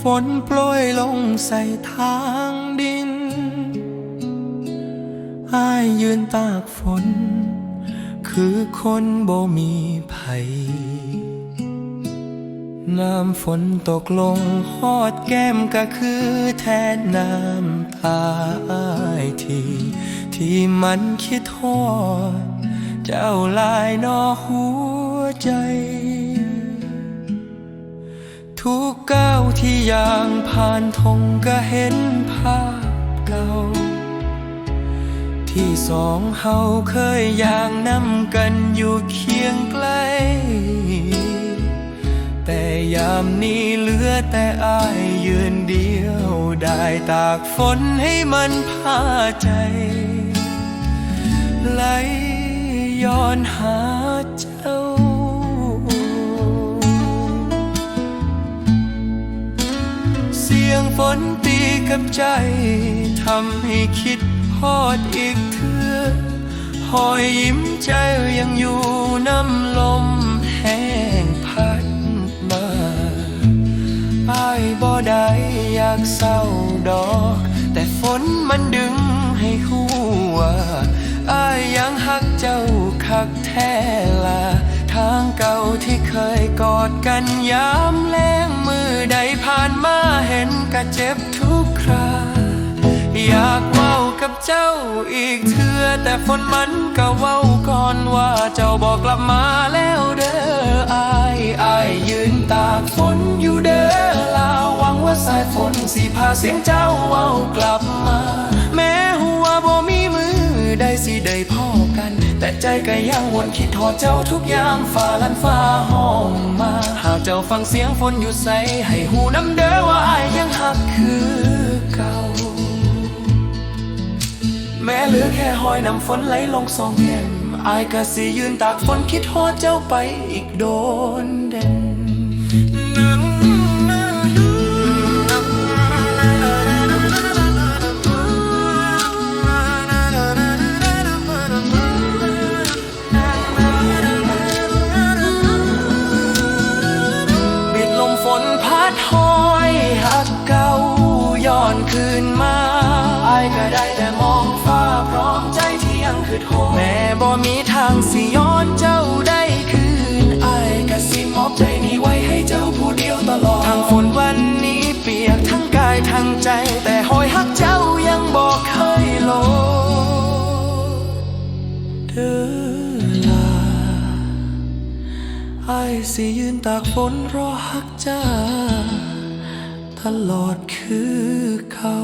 ฝนโปรยลงใส่ทางดินอายยืนตากฝน คือคนบ่มีภัยน้ำฝนตกลงหอดแก้มก็คือแทนน้ำตาอายที่ที่มันคิดทอด เจ้าลายนอหัวใจ ทุกก้าวที่ย่างผ่านทงก็เห็นภาพเก่า ที่สองเฮาเคยย่างนำกันอยู่เคียงใกล้แต่ยามนี้เหลือแต่อายยืนเดียว ได้ตากฝนให้มันพาใจ ไหลย้อนหาเจ้า กับใจทำให้คิดพอดอีกเถือหอยยิ้มใจยังอยู่น้ำลมแห้งพัดมาอายบ่ได้อยากเศร้าดอก แต่ฝนมันดึงให้คู่ว่าอายยังหักเจ้าคักแท้ละทางเก่าที่เคยกอดกันยามแรงมือใดผ่านมาเห็นก็เจ็บทุก อยากเว้ากับเจ้าอีกเทื่อแต่ฝนมันก็เว้าก่อนว่าเจ้าบอกกลับมาแล้วเด้ออายอายยืนตากฝนอยู่เด้อลาหวังว่าสายฝนสิพาเสียงเจ้าเว้ากลับมา แม้หัวบ่มีมือได้สิได้พ่อกัน แต่ใจก็ยังวนคิดทอดเจ้าทุกยามฟ้าลันฟ้าห้องมา หากเจ้าฟังเสียงฝนอยู่ใสให้หูน้ำเด้อว่าอายยังหักคือเก่า แม้เหลือแค่หอยน้ำฝนไหลลงสองแก้มอายกะสิยืนตากฝนคิดฮอดเจ้าไปอีกโดนเด่น่มีทางสิย้อนเจ้าได้คืนอายก็สิมอบใจนี้ไว้ให้เจ้าผู้เดียวตลอดทางฝนวันนี้เปียกทั้งกายทั้งใจ แต่หอยหักเจ้ายังบอกเคยโลดเด้อลาไอ้ายสิยืนตากฝนรอหักจ้า ตลอดคือเขา